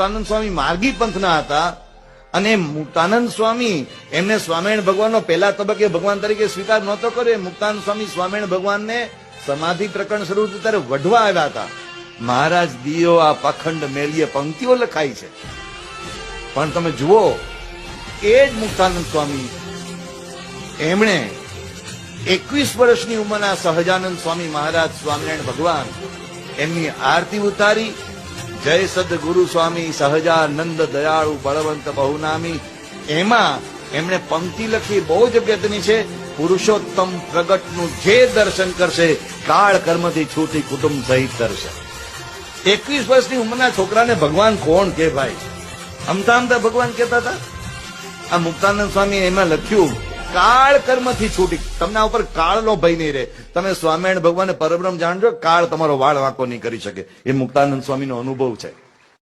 મુક્તાનંદ સ્વામી માર્ગી પંથના હતા અને મુક્તાનંદ સ્વામી એમને સ્વામિનારાયણ ભગવાનનો પહેલા તબક્કે ભગવાન તરીકે સ્વીકાર નહોતો કર્યો. મુક્તાનંદ સ્વામી સ્વામિનારાયણ ભગવાનને સમાધિ પ્રકરણ શરૂ થયું ત્યારે વઢવા આવ્યા હતા. મહારાજ, દિયો આ પાખંડ મેલીએ પંક્તિઓ લખાઈ છે. પણ તમે જુઓ, એ જ મુક્તાનંદ સ્વામી. એમણે એકવીસ વર્ષની ઉંમરના સહજાનંદ સ્વામી મહારાજ સ્વામિનારાયણ ભગવાન એમની આરતી ઉતારી જય સદગુરુ સ્વામી, સહજાનંદ દયાળુ બળવંત બહુનામી. એમાં એમણે પંક્તિ લખી, બહુ જ અગત્યની છે. પુરુષોત્તમ પ્રગટનું જે દર્શન કરશે કાળ કર્મથી છૂટી કુટુંબ સહિત કરશે એકવીસ વર્ષની ઉંમરના છોકરાને ભગવાન કોણ કે ભાઈ અમતા અમતા ભગવાન કહેતા હતા. આ મુક્તાનંદ સ્વામી એમાં લખ્યું કાળ કર્મથી છૂટી. તમને આ ઉપર કાળનો ભય નહીં રહે. તમે સ્વામિનારાયણ ભગવાન પરબ્રહ્મ જાણજો, કાળ તમારો વાળ વાંકો નહીં કરી શકે. એ મુક્તાનંદ સ્વામીનો અનુભવ છે.